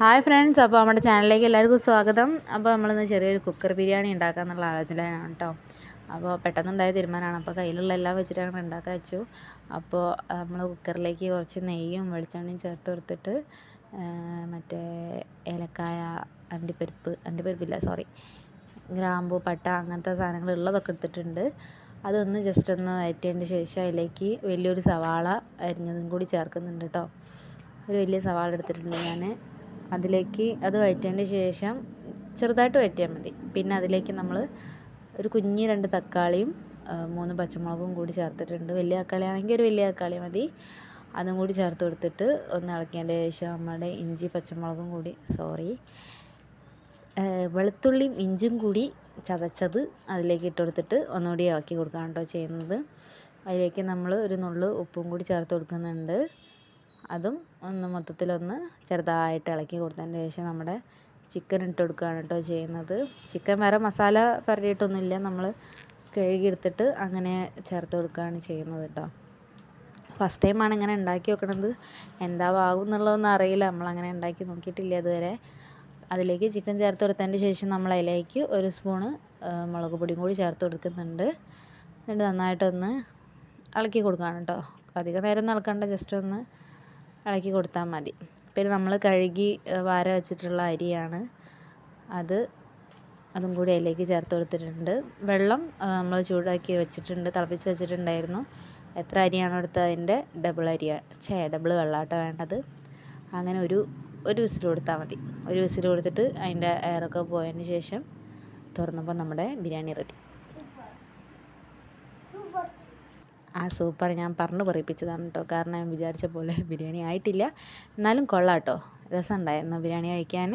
Hi friends അപ്പോൾ നമ്മുടെ ചാനലിലേക്ക് എല്ലാവർക്കും സ്വാഗതം. അപ്പോൾ നമ്മളിന്ന് ചെറിയൊരു കുക്കർ ബിരിയാണി ഉണ്ടാക്കാമെന്നുള്ള ആലോചനയാണ് കേട്ടോ അപ്പോൾ പെട്ടെന്നുണ്ടായ തീരുമാനമാണ്. അപ്പോൾ കയ്യിലുള്ള എല്ലാം വെച്ചിട്ടാണ് ഉണ്ടാക്കാൻ വെച്ചു. അപ്പോൾ നമ്മൾ കുക്കറിലേക്ക് കുറച്ച് നെയ്യും വെളിച്ചെണ്ണയും ചേർത്ത് കൊടുത്തിട്ട് മറ്റേ ഏലക്കായ അണ്ടിപ്പരിപ്പ് അണ്ടിപ്പരിപ്പില്ല സോറി ഗ്രാമ്പു പട്ട അങ്ങനത്തെ സാധനങ്ങൾ ഉള്ളതൊക്കെ എടുത്തിട്ടുണ്ട്. അതൊന്ന് ജസ്റ്റ് ഒന്ന് വയറ്റിയതിന്റെ ശേഷം അതിലേക്ക് വലിയൊരു സവാള അരിഞ്ഞതും കൂടി ചേർക്കുന്നുണ്ട് കേട്ടോ ഒരു വലിയ സവാള എടുത്തിട്ടുണ്ട് ഞാൻ അതിലേക്ക് അത് വഴറ്റിയതിന് ശേഷം ചെറുതായിട്ട് വഴറ്റിയാൽ മതി. പിന്നെ അതിലേക്ക് നമ്മൾ ഒരു കുഞ്ഞ് രണ്ട് തക്കാളിയും മൂന്ന് പച്ചമുളകും കൂടി ചേർത്തിട്ടുണ്ട്. വലിയ തക്കാളി ആണെങ്കിൽ ഒരു വലിയ തക്കാളി മതി. അതും കൂടി ചേർത്ത് കൊടുത്തിട്ട് ഒന്ന് ഇളക്കിയതിന്റെ ശേഷം നമ്മുടെ ഇഞ്ചി പച്ചമുളകും കൂടി സോറി വെളുത്തുള്ളിയും ഇഞ്ചും കൂടി ചതച്ചത് അതിലേക്ക് ഇട്ട് കൊടുത്തിട്ട് ഒന്നുകൂടി ഇളക്കി കൊടുക്കുകയാണ് കേട്ടോ ചെയ്യുന്നത്. അതിലേക്ക് നമ്മൾ ഒരു നുള്ള് ഉപ്പും കൂടി ചേർത്ത് കൊടുക്കുന്നുണ്ട്. അതും ഒന്ന് മൊത്തത്തിലൊന്ന് ചെറുതായിട്ട് ഇളക്കി കൊടുത്തതിന് ശേഷം നമ്മുടെ ചിക്കൻ ഇട്ട് കൊടുക്കുകയാണ് കേട്ടോ ചെയ്യുന്നത്. ചിക്കൻ വേറെ മസാല പരട്ടിയിട്ടൊന്നുമില്ല നമ്മൾ കഴുകിയെടുത്തിട്ട് അങ്ങനെ ചേർത്ത് കൊടുക്കുകയാണ് ചെയ്യുന്നത് കേട്ടോ. ഫസ്റ്റ് ടൈമാണ് ഇങ്ങനെ ഉണ്ടാക്കി വെക്കണത് എന്താ ആകും എന്നുള്ളതൊന്നും അറിയില്ല. നമ്മളങ്ങനെ ഉണ്ടാക്കി നോക്കിയിട്ടില്ല ഇതുവരെ. അതിലേക്ക് ചിക്കൻ ചേർത്ത് കൊടുത്തതിന് ശേഷം നമ്മൾ അതിലേക്ക് ഒരു സ്പൂണ് മുളക് പൊടിയും കൂടി ചേർത്ത് കൊടുക്കുന്നുണ്ട്. എന്നിട്ട് നന്നായിട്ടൊന്ന് ഇളക്കി കൊടുക്കുകയാണ് കേട്ടോ. അധികം നേരം ഒന്നും ഇളക്കണ്ട. ജസ്റ്റ് ഒന്ന് ഇളക്കി കൊടുത്താൽ മതി. പിന്നെ നമ്മൾ കഴുകി വാര വെച്ചിട്ടുള്ള അരിയാണ്. അത് അതും കൂടി അതിലേക്ക് ചേർത്ത് കൊടുത്തിട്ടുണ്ട്. വെള്ളം നമ്മൾ ചൂടാക്കി വെച്ചിട്ടുണ്ട് തിളപ്പിച്ച് വെച്ചിട്ടുണ്ടായിരുന്നു. എത്ര അരിയാണോ എടുത്തത്? അതിന്റെ ഡബിൾ അരിയാണ് ഛേ ഡബിൾ വെള്ളമാട്ടോ വേണ്ടത്. അങ്ങനെ ഒരു ഒരു വിസിൽ കൊടുത്താൽ മതി. ഒരു വിസിൽ കൊടുത്തിട്ട് അതിന്റെ എയറൊക്കെ പോയതിന് ശേഷം തുറന്നപ്പോൾ നമ്മുടെ ബിരിയാണി റെഡി. ആ സൂപ്പർ ഞാൻ പറഞ്ഞു പറയിപ്പിച്ചതാണ് കേട്ടോ കാരണം ഞാൻ വിചാരിച്ച പോലെ ബിരിയാണി ആയിട്ടില്ല. എന്നാലും കൊള്ളാം കേട്ടോ രസമുണ്ടായിരുന്നു ബിരിയാണി കഴിക്കാൻ.